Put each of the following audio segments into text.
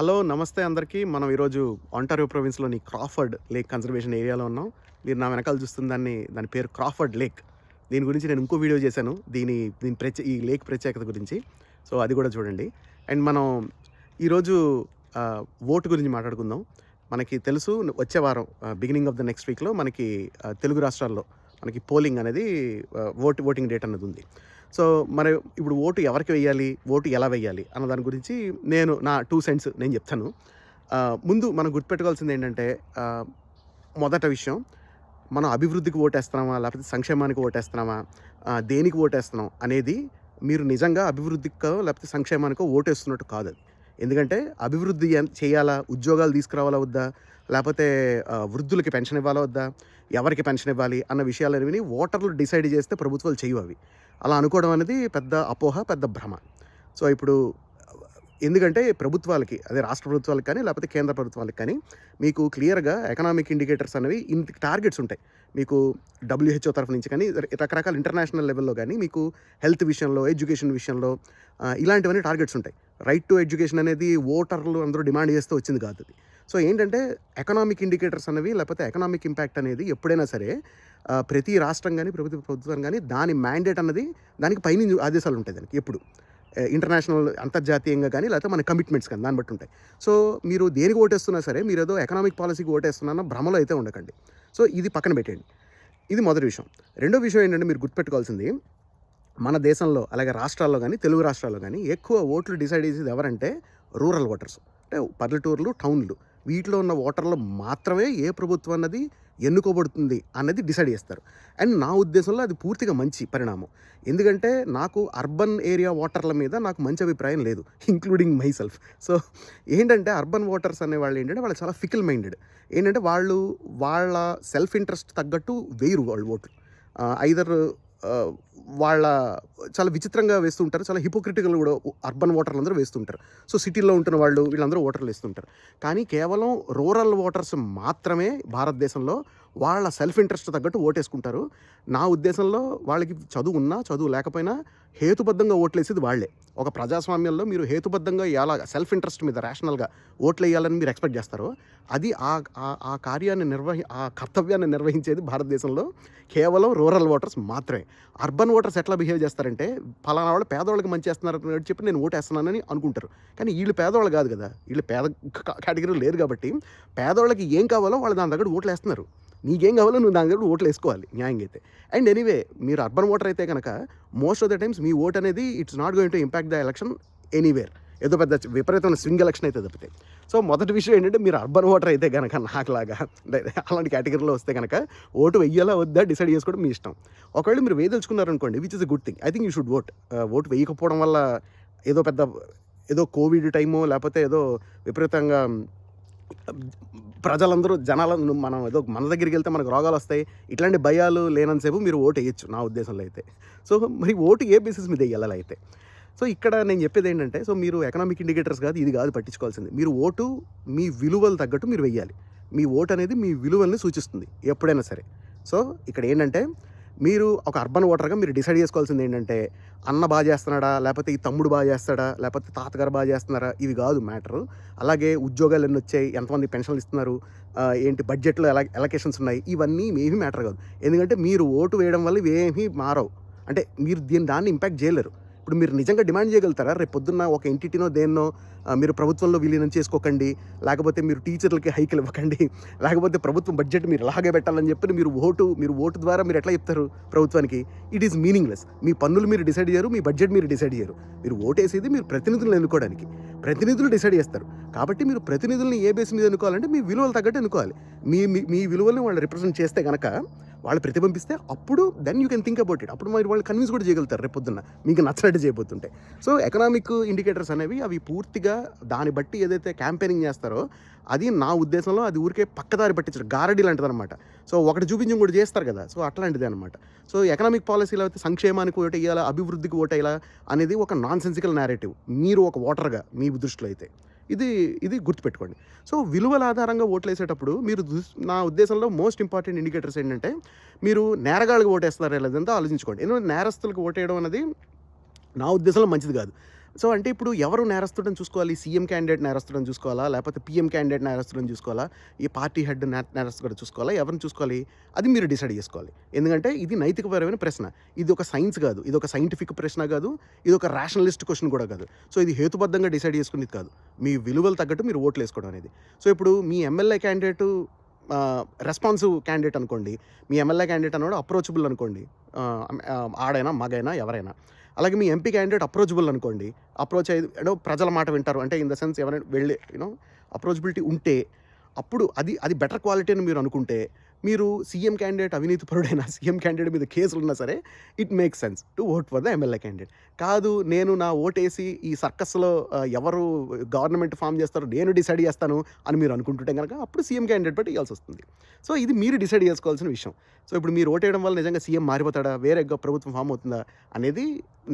Hello నమస్తే అందరికీ. మనం ఈరోజు ఆంటారియో ప్రొవిన్స్లోని క్రాఫర్డ్ లేక్ కన్జర్వేషన్ ఏరియాలో ఉన్నాం. మీరు నా వెనకాల చూస్తున్న దాన్ని దాని పేరు క్రాఫర్డ్ లేక్. దీని గురించి నేను ఇంకో వీడియో చేశాను. దీని దీని ప్రత్యే ఈ లేక్ ప్రత్యేకత గురించి. సో అది కూడా చూడండి. అండ్ మనం ఈరోజు ఓటు గురించి మాట్లాడుకుందాం. మనకి తెలుసు వచ్చే వారం బిగినింగ్ ఆఫ్ ద నెక్స్ట్ వీక్లో మనకి తెలుగు రాష్ట్రాల్లో మనకి పోలింగ్ అనేది ఓటు ఓటింగ్ డేట్ అన్నది ఉంది. సో మరి ఇప్పుడు ఓటు ఎవరికి వేయాలి ఓటు ఎలా వేయాలి అన్న దాని గురించి నేను నా టూ సెంట్స్ నేను చెప్తాను. ముందు మనం గుర్తుపెట్టుకోవాల్సింది ఏంటంటే మొదట విషయం మనం అభివృద్ధికి ఓటేస్తున్నామా? లేకపోతే సంక్షేమానికి ఓటేస్తున్నామా? దేనికి ఓటేస్తున్నాం? అనేది మీరు నిజంగా అభివృద్ధికో లేకపోతే సంక్షేమానికో ఓటేస్తున్నట్టు కాదు అది. ఎందుకంటే అభివృద్ధి చేయాలా? ఉద్యోగాలు తీసుకురావాలా వద్దా? లేకపోతే వృద్ధులకి పెన్షన్ ఇవ్వాలా వద్దా? ఎవరికి పెన్షన్ ఇవ్వాలి అన్న విషయాలు అనేవి ఓటర్లు డిసైడ్ చేస్తే ప్రభుత్వాలు చేయవు అవి. అలా అనుకోవడం అనేది పెద్ద అపోహ పెద్ద భ్రమ. సో ఇప్పుడు ఎందుకంటే ప్రభుత్వాలకి అదే రాష్ట్ర ప్రభుత్వాలకు కానీ లేకపోతే కేంద్ర ప్రభుత్వాలకు కానీ మీకు క్లియర్గా ఎకనామిక్ ఇండికేటర్స్ అనేవి ఇంత టార్గెట్స్ ఉంటాయి. మీకు డబ్ల్యూహెచ్ఓ తరఫు నుంచి కానీ రకరకాల ఇంటర్నేషనల్ లెవెల్లో కానీ మీకు హెల్త్ విషయంలో ఎడ్యుకేషన్ విషయంలో ఇలాంటివన్నీ టార్గెట్స్ ఉంటాయి. రైట్ టు ఎడ్యుకేషన్ అనేది ఓటర్లు అందరూ డిమాండ్ చేస్తూ వచ్చింది కాదు అది. సో ఏంటంటే ఎకనామిక్ ఇండికేటర్స్ అనేవి లేకపోతే ఎకనామిక్ ఇంపాక్ట్ అనేది ఎప్పుడైనా సరే ప్రతి రాష్ట్రం కానీ ప్రభుత్వ ప్రభుత్వం కానీ దాని మ్యాండేట్ అన్నది దానికి పైన ఆదేశాలు ఉంటాయి దానికి ఎప్పుడు. ఇంటర్నేషనల్ అంతర్జాతీయంగా కానీ లేకపోతే మన కమిట్మెంట్స్ కానీ దాన్ని బట్టి ఉంటాయి. సో మీరు దేనికి ఓటేస్తున్నా సరే మీరు ఏదో ఎకనామిక్ పాలసీకి ఓటేస్తున్నా భ్రమలో అయితే ఉండకండి. సో ఇది పక్కన పెట్టండి ఇది మొదటి విషయం. రెండో విషయం ఏంటంటే మీరు గుర్తుపెట్టుకోవాల్సింది మన దేశంలో అలాగే రాష్ట్రాల్లో కానీ తెలుగు రాష్ట్రాల్లో కానీ ఎక్కువ ఓట్లు డిసైడ్ చేసేది ఎవరంటే రూరల్ ఓటర్స్. అంటే పల్లెటూర్లు టౌన్లు. వీటిలో ఉన్న ఓటర్లు మాత్రమే ఏ ప్రభుత్వం అన్నది ఎన్నుకోబడుతుంది అన్నది డిసైడ్ చేస్తారు. అండ్ నా ఉద్దేశంలో అది పూర్తిగా మంచి పరిణామం. ఎందుకంటే నాకు అర్బన్ ఏరియా ఓటర్ల మీద నాకు మంచి అభిప్రాయం లేదు ఇంక్లూడింగ్ మై సెల్ఫ్ సో ఏంటంటే అర్బన్ ఓటర్స్ అనే వాళ్ళు ఏంటంటే వాళ్ళు చాలా ఫికిల్ మైండెడ్ ఏంటంటే వాళ్ళు వాళ్ళ సెల్ఫ్ ఇంట్రెస్ట్ తగ్గట్టు వేయరు వాళ్ళు ఓట్లు ఐదర్ వాళ్ళ చాలా విచిత్రంగా వేస్తుంటారు. చాలా హిపోక్రిటికల్ కూడా అర్బన్ ఓటర్లు అందరూ వేస్తుంటారు. సో సిటీలో ఉంటున్న వాళ్ళు వీళ్ళందరూ ఓటర్లు వేస్తుంటారు. కానీ కేవలం రూరల్ ఓటర్స్ మాత్రమే భారతదేశంలో వాళ్ళ సెల్ఫ్ ఇంట్రెస్ట్ తగ్గట్టు ఓటేసుకుంటారు. నా ఉద్దేశంలో వాళ్ళకి చదువు ఉన్నా చదువు లేకపోయినా హేతుబద్ధంగా ఓట్లేసేది వాళ్ళే. ఒక ప్రజాస్వామ్యంలో మీరు హేతుబద్ధంగా ఎలా సెల్ఫ్ ఇంట్రెస్ట్ మీద రేషనల్గా ఓట్లు వేయాలని మీరు ఎక్స్పెక్ట్ చేస్తారు అది ఆ ఆ- ఆ కార్యాన్ని నిర్వహి ఆ కర్తవ్యాన్ని నిర్వహించేది భారతదేశంలో కేవలం రూరల్ ఓటర్స్ మాత్రమే. అర్బన్ ఓటర్స్ ఎట్లా బిహేవ్ చేస్తారంటే ఫలానా వాళ్ళు పేదవాళ్ళకి మంచి చేస్తున్నారు చెప్పి నేను ఓటు అనుకుంటారు. కానీ వీళ్ళు పేదవాళ్ళు కాదు కదా. వీళ్ళు పేద కేటగిరీ లేరు కాబట్టి పేదవాళ్ళకి ఏం కావాలో వాళ్ళు దాని దగ్గర ఓట్లు వేస్తున్నారు నీకేం కావాలో నువ్వు దాని దగ్గర ఓట్లు వేసుకోవాలి న్యాయంగా అయితే. అండ్ ఎనీవే మీరు అర్బన్ ఓటర్ అయితే కనుక మోస్ట్ ఆఫ్ ద టైమ్స్ మీ ఓట్ అనేది it's not going to impact the election anywhere ఏదో పెద్ద విపరీతమైన స్వింగ్ ఎలక్షన్ అయితే తప్పితే. సో మొదటి విషయం ఏంటంటే మీరు అర్బన్ ఓటర్ అయితే కనుక నాకులాగా అలాంటి కేటగిరీలో వస్తే కనుక ఓటు వెయ్యాలా వద్దా డిసైడ్ చేసుకోవడం మీ ఇష్టం. ఒకవేళ మీరు వేయదలుచుకున్నారనుకోండి which is a good thing I think you should vote vote వేయకపోవడం వల్ల ఏదో పెద్ద ఏదో కోవిడ్ టైమో లేకపోతే ఏదో విపరీతంగా ప్రజలందరూ జనాలను మనం ఏదో మన దగ్గరికి వెళ్తే మనకు రోగాలు వస్తాయి. ఇట్లాంటి భయాలు లేనంతసేపు మీరు ఓటు వేయచ్చు నా ఉద్దేశంలో అయితే. సో మరి ఓటు ఏ బేసిస్ మీద వేయాలి అయితే? సో ఇక్కడ నేను చెప్పేది ఏంటంటే సో మీరు ఎకనామిక్ ఇండికేటర్స్ కాదు ఇది కాదు పట్టించుకోవాల్సింది. మీరు ఓటు మీ విలువలు తగ్గట్టు మీరు వెయ్యాలి మీ ఓటు అనేది మీ విలువల్ని సూచిస్తుంది ఎప్పుడైనా సరే. సో ఇక్కడ ఏంటంటే మీరు ఒక అర్బన్ ఓటర్గా మీరు డిసైడ్ చేసుకోవాల్సింది ఏంటంటే అన్న బాగా చేస్తున్నాడా? లేకపోతే ఈ తమ్ముడు బాగా చేస్తాడా? లేకపోతే తాతగారు బాగా చేస్తున్నారా? ఇవి కాదు మ్యాటరు అలాగే ఉద్యోగాలు ఎన్ని వచ్చాయి? ఎంతమంది పెన్షన్లు ఇస్తున్నారు? ఏంటి బడ్జెట్లో ఎలా ఎలకేషన్స్ ఉన్నాయి? ఇవన్నీ ఏమీ మ్యాటర్ కాదు. ఎందుకంటే మీరు ఓటు వేయడం వల్ల ఇవేమీ మారవు. అంటే మీరు దీని దాన్ని ఇంపాక్ట్ చేయలేరు. ఇప్పుడు మీరు నిజంగా డిమాండ్ చేయగలుగుతారా? రేపు పొద్దున్న ఒక ఎంటిటీనో దేన్నో మీరు ప్రభుత్వంలో విలీనం చేసుకోకండి లేకపోతే మీరు టీచర్లకి హైకులు ఇవ్వకండి లేకపోతే ప్రభుత్వం బడ్జెట్ మీరు ఇలాగే పెట్టాలని చెప్పి మీరు ఓటు మీరు ఓటు ద్వారా మీరు ఎట్లా చెప్తారు ప్రభుత్వానికి? ఇట్ ఈస్ మీనింగ్లెస్ మీ పన్నులు మీరు డిసైడ్ చేయరు మీ బడ్జెట్ మీరు డిసైడ్ చేయరు. మీరు ఓటేసేది మీరు ప్రతినిధులను ఎన్నుకోవడానికి. ప్రతినిధులు డిసైడ్ చేస్తారు. కాబట్టి మీరు ప్రతినిధుల్ని ఏ బేస్ మీద ఎన్నుకోవాలంటే మీ విలువలు తగ్గట్టు ఎన్నుకోవాలి. మీ మీ- మీ వాళ్ళు రిప్రజెంట్ చేస్తే కనుక వాళ్ళు ప్రతిబింబిస్తే అప్పుడు then you can think about it అప్పుడు మరి వాళ్ళు కన్విన్స్ కూడా చేయగలుగుతారు రేపు పొద్దున్న. మీకు నచ్చినట్టు చేయబోతుంటే. సో ఎకనామిక్ ఇండికేటర్స్ అనేవి అవి పూర్తిగా దాన్ని బట్టి ఏదైతే క్యాంపెయినింగ్ చేస్తారో అది నా ఉద్దేశంలో అది ఊరికే పక్కదారి పట్టించడం. గారడీ లాంటిది అనమాట సో ఒకటి చూపించడం కూడా చేస్తారు కదా. సో అట్లాంటిది అనమాట సో ఎకనామిక్ పాలసీలో అయితే సంక్షేమానికి ఓటు వేయాలా అభివృద్ధికి ఓటు వేయాలా అనేది ఒక నాన్ సెన్సికల్ నేరేటివ్ మీరు ఒక ఓటర్గా మీ దృష్టిలో అయితే. ఇది ఇది గుర్తుపెట్టుకోండి. సో విలువల ఆధారంగా ఓట్లు వేసేటప్పుడు మీరు నా ఉద్దేశంలో మోస్ట్ ఇంపార్టెంట్ ఇండికేటర్స్ ఏంటంటే మీరు నేరగాళ్ళకి ఓటేస్తారా లేదంతా ఆలోచించుకోండి. ఎందుకంటే నేరస్తులకు ఓటేయడం అనేది నా ఉద్దేశంలో మంచిది కాదు. సో అంటే ఇప్పుడు ఎవరు నేరస్తుడని చూసుకోవాలి? సీఎం క్యాండిడేట్ నేరస్తుడని చూసుకోవాలా? లేకపోతే పీఎం క్యాండిడేట్ నేరస్తుడని చూసుకోవాలా? ఈ పార్టీ హెడ్ నేరస్తుడు చూసుకోవాలా? ఎవరిని చూసుకోవాలి? అది మీరు డిసైడ్ చేసుకోవాలి. ఎందుకంటే ఇది నైతికపరమైన ప్రశ్న. ఇది ఒక సైన్స్ కాదు. ఇది ఒక సైంటిఫిక్ ప్రశ్న కాదు. ఇది ఒక రేషనలిస్ట్ క్వశ్చన్ కూడా కాదు. సో ఇది హేతుబద్ధంగా డిసైడ్ చేసుకునేది కాదు. మీ విలువలు తగ్గట్టు మీరు ఓట్లు వేసుకోవడం అనేది. సో ఇప్పుడు మీ ఎమ్మెల్యే క్యాండిడేట్ రెస్పాన్సివ్ క్యాండిడేట్ అనుకోండి మీ ఎమ్మెల్యే క్యాండిడేట్ అన్నాడు అప్రోచబుల్ అనుకోండి ఆడైనా మగైనా ఎవరైనా. అలాగే మీ ఎంపీ క్యాండిడేట్ అప్రోచబుల్ అనుకోండి అప్రోచ్ అయ్యి యూనో ప్రజల మాట వింటారు అంటే ఇన్ ద సెన్స్ ఎవరైనా వెళ్ళి యూనో అప్రోచబిలిటీ ఉంటే అప్పుడు అది అది బెటర్ క్వాలిటీ అని మీరు అనుకుంటే మీరు సీఎం క్యాండిడేట్ అవినీతి పరుడైనా సీఎం క్యాండిడేట్ మీద కేసులు ఉన్నా సరే it makes sense to vote for the MLA candidate కాదు నేను నా ఓటేసి ఈ సర్కస్లో ఎవరు గవర్నమెంట్ ఫామ్ చేస్తారో నేను డిసైడ్ చేస్తాను అని మీరు అనుకుంటుంటే కనుక అప్పుడు సీఎం క్యాండిడేట్ బట్టి ఇవ్వాల్సి వస్తుంది. సో ఇది మీరు డిసైడ్ చేసుకోవాల్సిన విషయం. సో ఇప్పుడు మీరు ఓటేయడం వల్ల నిజంగా సీఎం మారిపోతాడా? వేరే ప్రభుత్వం ఫామ్ అవుతుందా? అనేది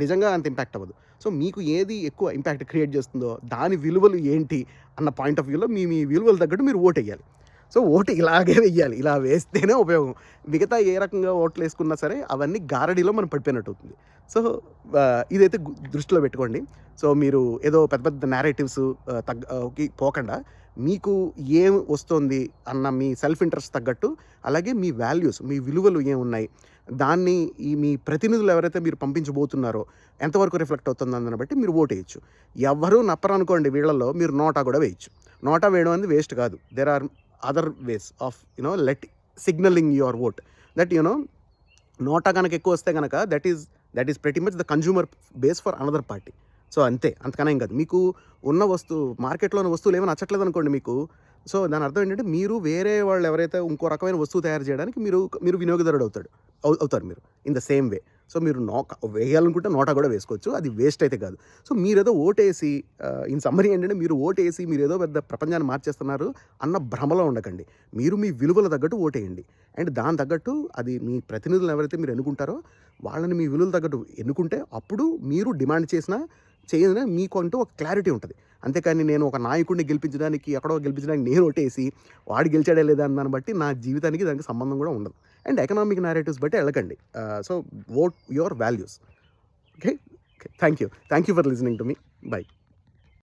నిజంగా అంత ఇంపాక్ట్ అవ్వదు. సో మీకు ఏది ఎక్కువ ఇంపాక్ట్ క్రియేట్ చేస్తుందో దాని విలువలు ఏంటి అన్న పాయింట్ ఆఫ్ వ్యూలో మీ మీ విలువలు తగ్గట్టు మీరు ఓటేయాలి వేయాలి. సో ఓటు ఇలాగే వెయ్యాలి. ఇలా వేస్తేనే ఉపయోగం. మిగతా ఏ రకంగా ఓట్లు వేసుకున్నా సరే అవన్నీ గారడీలో మనం పడిపోయినట్టు అవుతుంది. సో ఇదైతే దృష్టిలో పెట్టుకోండి. సో మీరు ఏదో పెద్ద పెద్ద నేరేటివ్స్ తగ్గ పోకుండా. మీకు ఏం వస్తుంది అన్న మీ సెల్ఫ్ ఇంట్రెస్ట్ తగ్గట్టు అలాగే మీ వాల్యూస్ మీ విలువలు ఏం ఉన్నాయి దాన్ని ఈ మీ ప్రతినిధులు ఎవరైతే మీరు పంపించబోతున్నారో ఎంతవరకు రిఫ్లెక్ట్ అవుతుందని బట్టి మీరు ఓటు వేయచ్చు. ఎవరు నప్పరు అనుకోండి వీళ్ళల్లో మీరు నోటా కూడా వేయచ్చు. నోటా వేయడం అనేది వేస్ట్ కాదు. There are other ways of you know let signalling your vote that you know NOTA కనుక ఎక్కువ వస్తే కనుక that is that is pretty much the consumer base for another party so అంతే. అంతకనేం కాదు. మీకు ఉన్న వస్తువు మార్కెట్లో ఉన్న వస్తువులు ఏమైనా నచ్చట్లేదు అనుకోండి మీకు సో దాని అర్థం ఏంటంటే మీరు వేరే వాళ్ళు ఎవరైతే ఇంకో రకమైన వస్తువు తయారు చేయడానికి మీరు మీరు వినియోగదారుడు అవుతాడు. అవుతారు మీరు. In the same way so మీరు నోక వేయాలనుకుంటే నోటా కూడా వేసుకోవచ్చు. అది వేస్ట్ అయితే కాదు. సో మీరు ఏదో ఓటేసి ఇన్ సమ్మరీ ఏంటంటే మీరు ఓటేసి మీరు ఏదో పెద్ద ప్రపంచాన్ని మార్చేస్తున్నారు అన్న భ్రమలో ఉండకండి. మీరు మీ విలువల తగ్గట్టు ఓటేయండి. అండ్ దాని తగ్గట్టు అది మీ ప్రతినిధులు ఎవరైతే మీరు ఎన్నుకుంటారో వాళ్ళని మీ విలువల తగ్గట్టు ఎన్నుకుంటే అప్పుడు మీరు డిమాండ్ చేసినా చేయదని మీకు అంటూ ఒక క్లారిటీ ఉంటుంది. అంతేకాని నేను ఒక నాయకుడిని గెలిపించడానికి ఎక్కడో గెలిపించడానికి నేను ఓటేసి వాడు గెలిచాడే లేదా దాన్ని బట్టి నా జీవితానికి దానికి సంబంధం కూడా ఉండదు. అండ్ ఎకనామిక్ నేరేటివ్స్ బట్టి వెళ్ళకండి. So vote your values okay thank you thank you for listening to me bye